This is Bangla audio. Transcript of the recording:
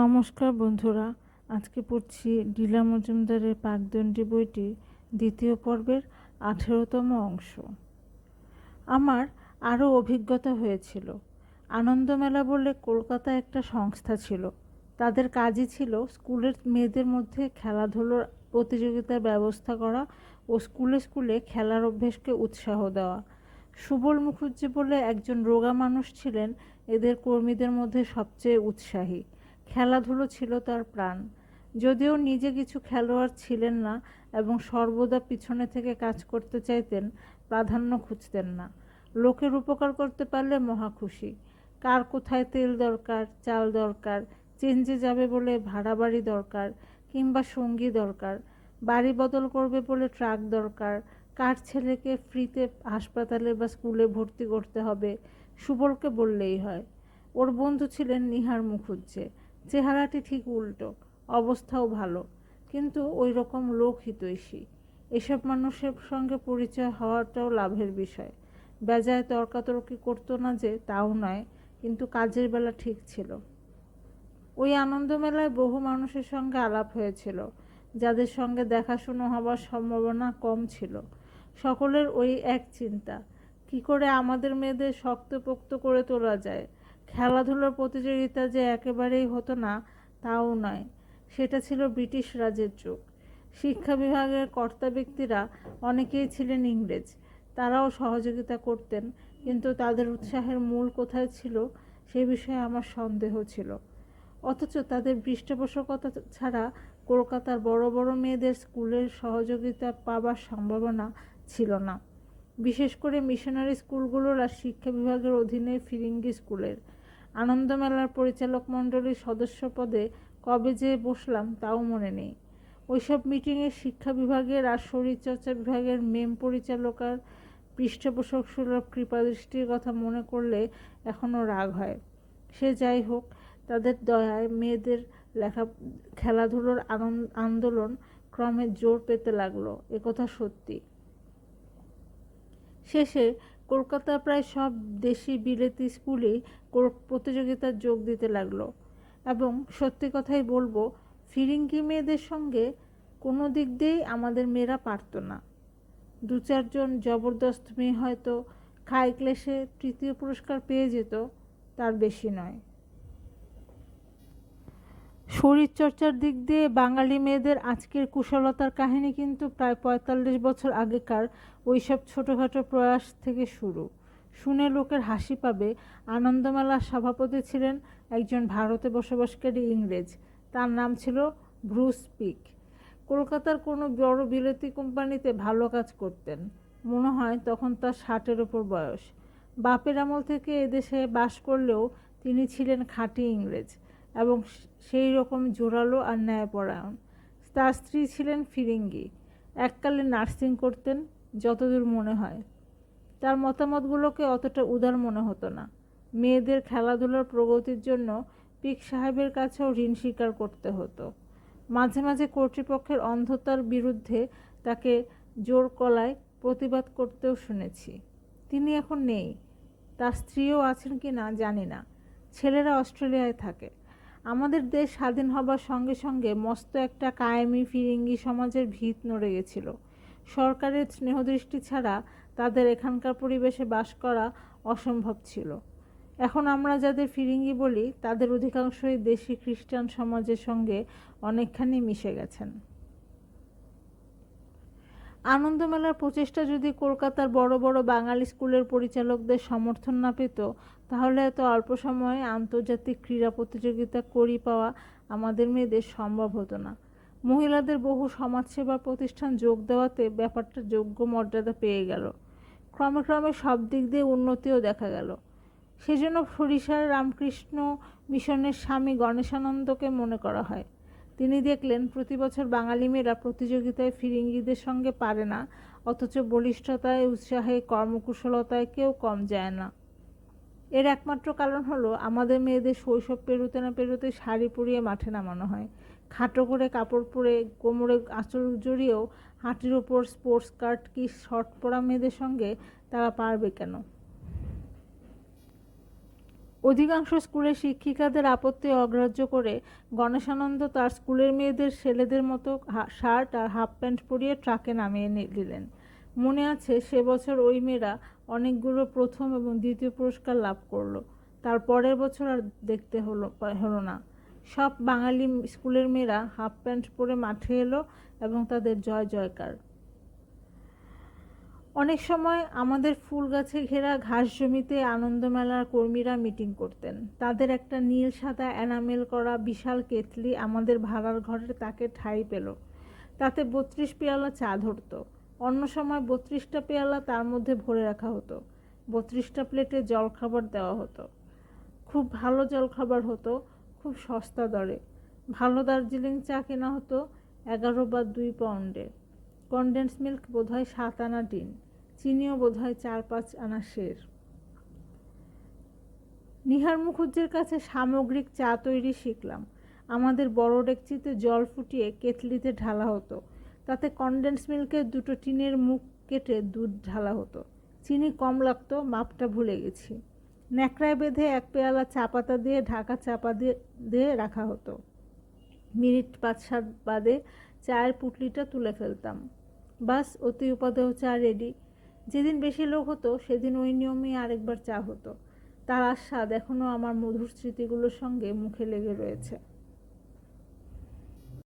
নমস্কার বন্ধুরা, আজকে পড়ছি ডিলা মজুমদারের পাকদণ্ডী বইটি দ্বিতীয় পর্বের আঠেরোতম অংশ। আমার আরও অভিজ্ঞতা হয়েছিল। আনন্দমেলা বলে কলকাতায় একটা সংস্থা ছিল। তাদের কাজই ছিল স্কুলের মেয়েদের মধ্যে খেলাধুলোর প্রতিযোগিতার ব্যবস্থা করা ও স্কুলে স্কুলে খেলার অভ্যেসকে উৎসাহ দেওয়া। সুবল মুখুজ্জি বলে একজন রোগা মানুষ ছিলেন, এদের কর্মীদের মধ্যে সবচেয়ে উৎসাহী। খেলাধুলো ছিল তার প্রাণ। যদিও নিজে কিছু খেলোয়াড় ছিলেন না এবং সর্বদা পিছনে থেকে কাজ করতে চাইতেন, প্রাধান্য খুঁজতেন না। লোকের উপকার করতে পারলে মহা খুশি। কার কোথায় তেল দরকার, চাল দরকার, চেঞ্জে যাবে বলে ভাড়া বাড়ি দরকার কিংবা সঙ্গী দরকার, বাড়ি বদল করবে বলে ট্রাক দরকার, কার ছেলেকে ফ্রিতে হাসপাতালে বা স্কুলে ভর্তি করতে হবে, সুবলকে বললেই হয়। ওর বন্ধু ছিলেন নিহার মুখুজ্জে। চেহারাটি ঠিক উল্টো, অবস্থাও ভালো, কিন্তু ওই রকম লোক হিতৈষী। এসব মানুষের সঙ্গে পরিচয় হওয়াটাও লাভের বিষয়। বেজায় তর্কাতর্কি করতো না যে, তাও নয়, কিন্তু কাজের বেলা ঠিক ছিল। ওই আনন্দমেলায় বহু মানুষের সঙ্গে আলাপ হয়েছিল, যাদের সঙ্গে দেখাশুনো হওয়ার সম্ভাবনা কম ছিল। সকলের ওই এক চিন্তা, কি করে আমাদের মেয়েদের শক্তপোক্ত করে তোলা যায়? খেলাধুলার প্রতিযোগিতা যে একেবারেই হতো না, তাও নয়। সেটা ছিল ব্রিটিশ রাজের যুগ। শিক্ষা বিভাগের কর্তা ব্যক্তিরা অনেকেই ছিলেন ইংরেজ। তারাও সহযোগিতা করতেন, কিন্তু তাদের উৎসাহের মূল কোথায় ছিল সে বিষয়ে আমার সন্দেহ ছিল। অথচ তাদের পৃষ্ঠপোষকতা ছাড়া কলকাতার বড় বড় মেয়েদের স্কুলের সহযোগিতা পাবার সম্ভাবনা ছিল না। বিশেষ করে মিশনারি স্কুলগুলোর আর শিক্ষা বিভাগের অধীনে ফিরিঙ্গি স্কুলের। আনন্দমেলার পরিচালক মণ্ডলীর সদস্য পদে কবে যে বসলাম তাও মনে নেই। ওইসব মিটিংয়ে শিক্ষা বিভাগের আর শরীরচর্চা বিভাগের মেম পরিচালকার পৃষ্ঠপোষক সুলভ কৃপাদৃষ্টির কথা মনে করলে এখনও রাগ হয়। সে যাই হোক, তাদের দয়ায় মেয়েদের লেখা, খেলাধুলোর আন্দোলন ক্রমে জোর পেতে লাগল একথা সত্যি। শেষে কলকাতার প্রায় সব দেশি বিলেতি স্কুলে প্রতিযোগিতার যোগ দিতে লাগল। এবং সত্যি কথাই বলব, ফিরিঙ্গি মেয়েদের সঙ্গে কোনো দিক দিয়েই আমাদের মেয়েরা পারতো না। দু চারজন জবরদস্ত মেয়ে হয়তো খায় ক্লেশে তৃতীয় পুরস্কার পেয়ে যেত, তার বেশি নয়। শরীরচর্চার দিক দিয়ে বাঙালি মেয়েদের আজকের কুশলতার কাহিনী কিন্তু প্রায় পঁয়তাল্লিশ বছর আগেকার ওইসব ছোটোখাটো প্রয়াস থেকে শুরু। শুনে লোকের হাসি পাবে। আনন্দমেলার সভাপতি ছিলেন একজন ভারতে বসবাসকারী ইংরেজ। তার নাম ছিল ব্রুস পিক। কলকাতার কোনো বড় বিলেতি কোম্পানিতে ভালো কাজ করতেন। মনে হয় তখন তার ষাটের ওপর বয়স। বাপের আমল থেকে এদেশে বাস করলেও তিনি ছিলেন খাঁটি ইংরেজ। এবং সেই রকম জোরালো আর ন্যায়পরায়ণ তার স্ত্রী ছিলেন ফিরিঙ্গি। এককালে নার্সিং করতেন, যতদূর মনে হয়। তার মতামতগুলোকে অতটা উদার মনে হতো না। মেয়েদের খেলাধুলার প্রগতির জন্য পিক সাহেবের কাছেও ঋণ স্বীকার করতে হতো। মাঝে মাঝে কর্তৃপক্ষের অন্ধতার বিরুদ্ধে তাকে জোর কলায় প্রতিবাদ করতেও শুনেছি। তিনি এখন নেই। তার স্ত্রীও আছেন কি না জানি না। ছেলেরা অস্ট্রেলিয়ায় থাকে। আমাদের দেশ স্বাধীন হবার সঙ্গে সঙ্গে মস্ত একটা কায়েমি ফিরিঙ্গি সমাজের ভিত নড়ে গেছিল। সরকারের স্নেহদৃষ্টি ছাড়া তাদের এখানকার পরিবেশে বাস করা অসম্ভব ছিল। এখন আমরা যাদের ফিরিঙ্গি বলি, তাদের অধিকাংশই দেশি খ্রিস্টান সমাজের সঙ্গে অনেকখানি মিশে গেছেন। আনন্দমেলার প্রচেষ্টা যদি কলকাতার বড় বড় বাঙালি স্কুলের পরিচালকদের সমর্থন না পেত, তাহলে এত অল্প সময়ে আন্তর্জাতিক ক্রীড়া প্রতিযোগিতা করি পাওয়া আমাদের মেয়েদের সম্ভব হতো না। মহিলাদের বহু সমাজসেবা প্রতিষ্ঠান যোগ দেওয়াতে ব্যাপারটা যোগ্য মর্যাদা পেয়ে গেল। ক্রমে ক্রমে সব দিক দিয়ে উন্নতিও দেখা গেল। সেজন্য সরিষার রামকৃষ্ণ মিশনের স্বামী গণেশানন্দকে মনে করা হয়। তিনি দেখলেন, প্রতি বছর বাঙালি মেয়েরা প্রতিযোগিতায় ফিরিঙ্গিদের সঙ্গে পারে না, অথচ বলিষ্ঠতায়, উৎসাহে, কর্মকুশলতায় কেউ কম যায় না। এর একমাত্র কারণ হলো, আমাদের মেয়েদের শৈশব পেরোতে না পেরোতে শাড়ি পরিয়ে মাঠে নামানো হয়। খাটো করে কাপড় পরে কোমরে আঁচল জড়িয়েও হাঁটির ওপর স্পোর্টস কার্ট কি শর্ট পরা মেয়েদের সঙ্গে তারা পারবে কেন? অধিকাংশ স্কুলের শিক্ষিকাদের আপত্তি অগ্রাহ্য করে গণেশানন্দ তার স্কুলের মেয়েদের ছেলেদের মতো শার্ট আর হাফ প্যান্ট পরিয়ে ট্রাকে নামিয়ে দিলেন। মনে আছে সে বছর ওই মেয়েরা অনেকগুলো প্রথম এবং দ্বিতীয় পুরস্কার লাভ করল। তার পরের বছর আর দেখতে হলো হলো না। সব বাঙালি স্কুলের মেয়েরা হাফ প্যান্ট পরে মাঠে এলো এবং তাদের জয় জয়কার অনেক সময় আমাদের ফুল গাছে ঘেরা ঘাস জমিতে আনন্দমেলার কর্মীরা মিটিং করতেন। তাদের একটা নীল, সাদা এনামেল করা বিশাল কেতলি আমাদের ভাড়ার ঘরের তাকে ঠাঁই পেল। তাতে বত্রিশ পেয়ালা চা ধরতো। অন্য সময় বত্রিশটা পেয়ালা তার মধ্যে ভরে রাখা হতো। বত্রিশটা প্লেটে জলখাবার দেওয়া হতো। খুব ভালো জলখাবার হতো, খুব সস্তা দরে। ভালো দার্জিলিং চা কেনা হতো এগারো বা দুই পাউন্ডে। কনডেন্স মিল্ক বোধহয় সাত আনা টিন চিনিও বোধহয় চার পাঁচ আনা শের নিহার মুখুজ্জের কাছে সামগ্রিক চা তৈরি শিখলাম। আমাদের বড় ডেকচিতে জল ফুটিয়ে কেতলিতে ঢালা হতো। তাতে কনডেন্স মিল্কের দুটো টিনের মুখ কেটে দুধ ঢালা হতো। চিনি কম লাগতো, মাপটা ভুলে গেছি। ন্যাকড়ায় বেঁধে এক পেয়ালা চা পাতা দিয়ে ঢাকা চাপা দিয়ে দিয়ে রাখা হতো। মিনিট পাঁচ সাত বাদে চায়ের পুটলিটা তুলে ফেলতাম। বাস, অতি উপাদেয় চা রেডি যেদিন বেশি লোক হতো, সেদিন ওই নিয়মেই আরেকবার চা হতো। তার আস্বাদ এখনও আমার মধুর স্মৃতিগুলোর সঙ্গে মুখে লেগে রয়েছে।